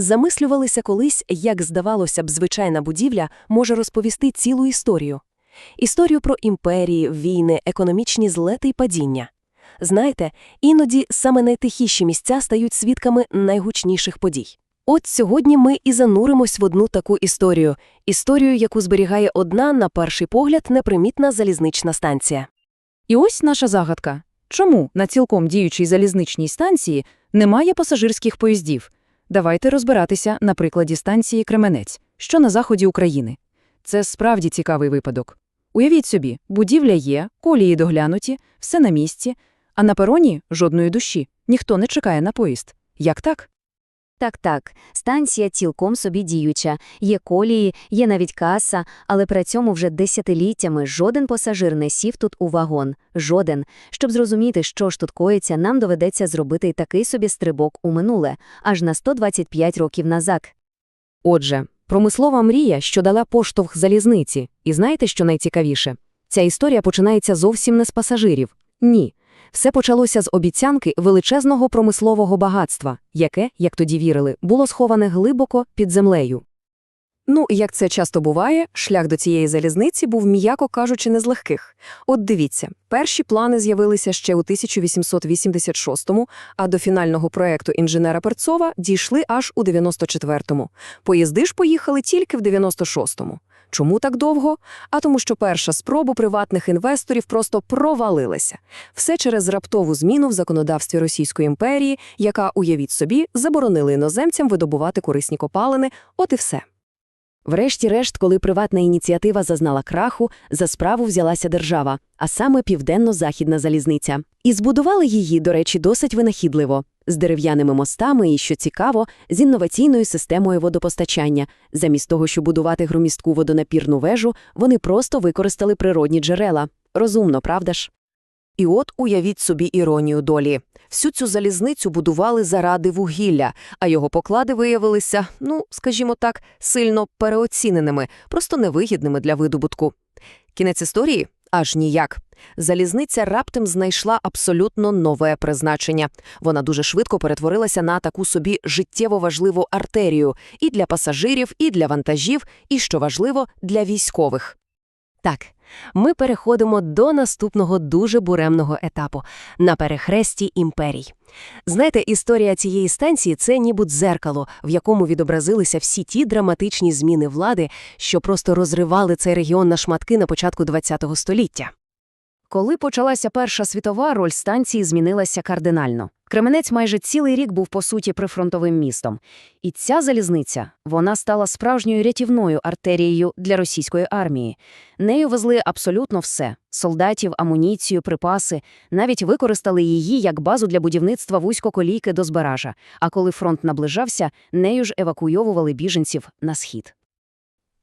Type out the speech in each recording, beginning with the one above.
Замислювалися колись, як здавалося б, звичайна будівля може розповісти цілу історію. Історію про імперії, війни, економічні злети й падіння. Знаєте, іноді саме найтихіші місця стають свідками найгучніших подій. От сьогодні ми і зануримось в одну таку історію, історію, яку зберігає одна, на перший погляд, непримітна залізнична станція. І ось наша загадка. Чому на цілком діючій залізничній станції немає пасажирських поїздів? Давайте розбиратися на прикладі станції Кременець, що на заході України. Це справді цікавий випадок. Уявіть собі, будівля є, колії доглянуті, все на місці, а на пероні жодної душі, ніхто не чекає на поїзд. Як так? Так-так, станція цілком собі діюча, є колії, є навіть каса, але при цьому вже десятиліттями жоден пасажир не сів тут у вагон. Жоден. Щоб зрозуміти, що ж тут коїться, нам доведеться зробити такий собі стрибок у минуле, аж на 125 років назад. Отже, промислова мрія, що дала поштовх залізниці. І знаєте, що найцікавіше? Ця історія починається зовсім не з пасажирів. Ні. Все почалося з обіцянки величезного промислового багатства, яке, як тоді вірили, було сховане глибоко під землею. Ну, як це часто буває, шлях до цієї залізниці був, м'яко кажучи, не з легких. От дивіться, перші плани з'явилися ще у 1886-му, а до фінального проекту інженера Перцова дійшли аж у 94-му. Поїзди ж поїхали тільки в 96-му. Чому так довго? А тому, що перша спроба приватних інвесторів просто провалилася. Все через раптову зміну в законодавстві Російської імперії, яка, уявіть собі, заборонила іноземцям видобувати корисні копалини, от і все. Врешті-решт, коли приватна ініціатива зазнала краху, за справу взялася держава, а саме Південно-Західна залізниця. І збудували її, до речі, досить винахідливо, з дерев'яними мостами і, що цікаво, з інноваційною системою водопостачання. Замість того, щоб будувати громістку водонапірну вежу, вони просто використали природні джерела. Розумно, правда ж? І от уявіть собі іронію долі. Всю цю залізницю будували заради вугілля, а його поклади виявилися, ну, скажімо так, сильно переоціненими, просто невигідними для видобутку. Кінець історії? Аж ніяк. Залізниця раптом знайшла абсолютно нове призначення. Вона дуже швидко перетворилася на таку собі життєво важливу артерію і для пасажирів, і для вантажів, і, що важливо, для військових. Так, ми переходимо до наступного дуже буремного етапу – на перехресті імперій. Знаєте, історія цієї станції – це ніби дзеркало, в якому відобразилися всі ті драматичні зміни влади, що просто розривали цей регіон на шматки на початку ХХ століття. Коли почалася Перша світова, роль станції змінилася кардинально. Кременець майже цілий рік був, по суті, прифронтовим містом. І ця залізниця, вона стала справжньою рятівною артерією для російської армії. Нею везли абсолютно все – солдатів, амуніцію, припаси. Навіть використали її як базу для будівництва вузькоколійки до збеража. А коли фронт наближався, нею ж евакуйовували біженців на схід.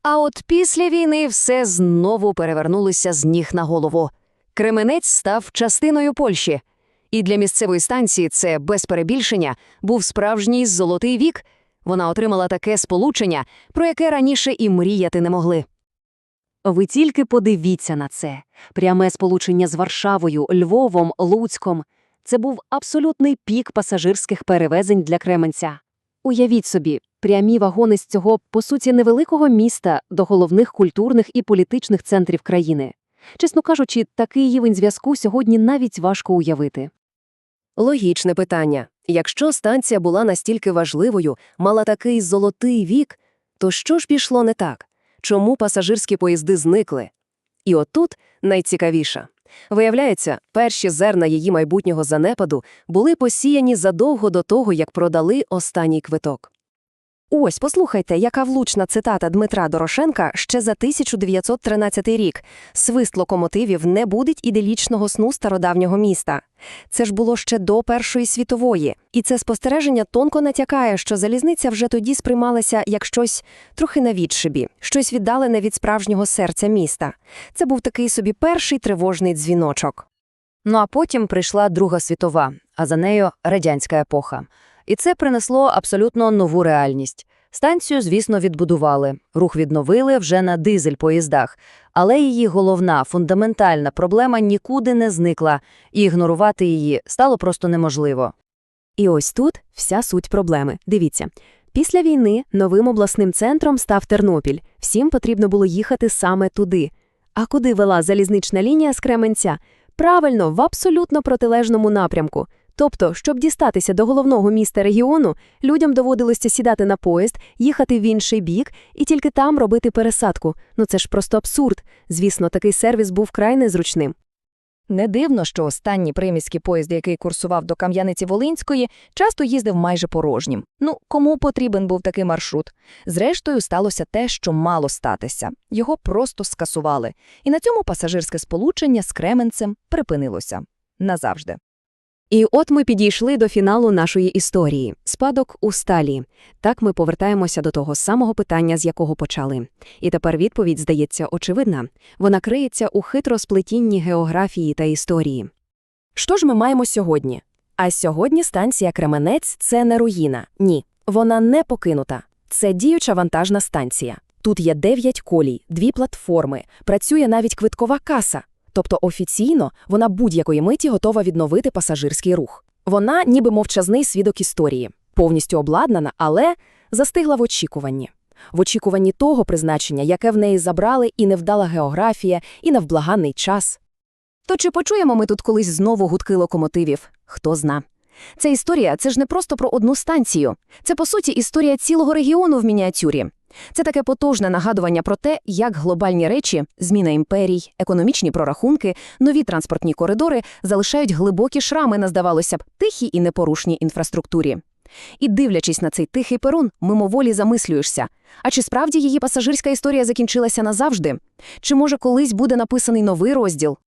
А от після війни все знову перевернулося з ніг на голову. Кременець став частиною Польщі. І для місцевої станції це, без перебільшення, був справжній золотий вік. Вона отримала таке сполучення, про яке раніше і мріяти не могли. Ви тільки подивіться на це. Пряме сполучення з Варшавою, Львовом, Луцьком. Це був абсолютний пік пасажирських перевезень для Кременця. Уявіть собі, прямі вагони з цього, по суті, невеликого міста до головних культурних і політичних центрів країни. Чесно кажучи, такий рівень зв'язку сьогодні навіть важко уявити. Логічне питання. Якщо станція була настільки важливою, мала такий золотий вік, то що ж пішло не так? Чому пасажирські поїзди зникли? І отут найцікавіше. Виявляється, перші зерна її майбутнього занепаду були посіяні задовго до того, як продали останній квиток. Ось, послухайте, яка влучна цитата Дмитра Дорошенка ще за 1913 рік. «Свист локомотивів не будить іделічного сну стародавнього міста». Це ж було ще до Першої світової. І це спостереження тонко натякає, що залізниця вже тоді сприймалася як щось трохи на відшибі, щось віддалене від справжнього серця міста. Це був такий собі перший тривожний дзвіночок. Ну а потім прийшла Друга світова, а за нею радянська епоха. І це принесло абсолютно нову реальність. Станцію, звісно, відбудували, рух відновили вже на дизель-поїздах, але її головна, фундаментальна проблема нікуди не зникла, і ігнорувати її стало просто неможливо. І ось тут вся суть проблеми. Дивіться. Після війни новим обласним центром став Тернопіль. Всім потрібно було їхати саме туди. А куди вела залізнична лінія з Кременця? Правильно, в абсолютно протилежному напрямку. Тобто, щоб дістатися до головного міста регіону, людям доводилося сідати на поїзд, їхати в інший бік і тільки там робити пересадку. Ну це ж просто абсурд. Звісно, такий сервіс був край незручним. Не дивно, що останній приміський поїзд, який курсував до Кам'яниці-Волинської, часто їздив майже порожнім. Ну, кому потрібен був такий маршрут? Зрештою, сталося те, що мало статися. Його просто скасували. І на цьому пасажирське сполучення з Кременцем припинилося. Назавжди. І от ми підійшли до фіналу нашої історії – спадок у сталі. Так ми повертаємося до того самого питання, з якого почали. І тепер відповідь, здається, очевидна. Вона криється у хитросплетінні географії та історії. Що ж ми маємо сьогодні? А сьогодні станція Кременець – це не руїна. Ні, вона не покинута. Це діюча вантажна станція. Тут є дев'ять колій, дві платформи, працює навіть квиткова каса. Тобто офіційно вона будь-якої миті готова відновити пасажирський рух. Вона ніби мовчазний свідок історії, повністю обладнана, але застигла в очікуванні. В очікуванні того призначення, яке в неї забрали і невдала географія, і невблаганний час. То чи почуємо ми тут колись знову гудки локомотивів? Хто зна. Ця історія – це ж не просто про одну станцію. Це, по суті, історія цілого регіону в мініатюрі. Це таке потужне нагадування про те, як глобальні речі, зміна імперій, економічні прорахунки, нові транспортні коридори залишають глибокі шрами на, здавалося б, тихій і непорушній інфраструктурі. І дивлячись на цей тихий перун, мимоволі замислюєшся, а чи справді її пасажирська історія закінчилася назавжди? Чи може колись буде написаний новий розділ,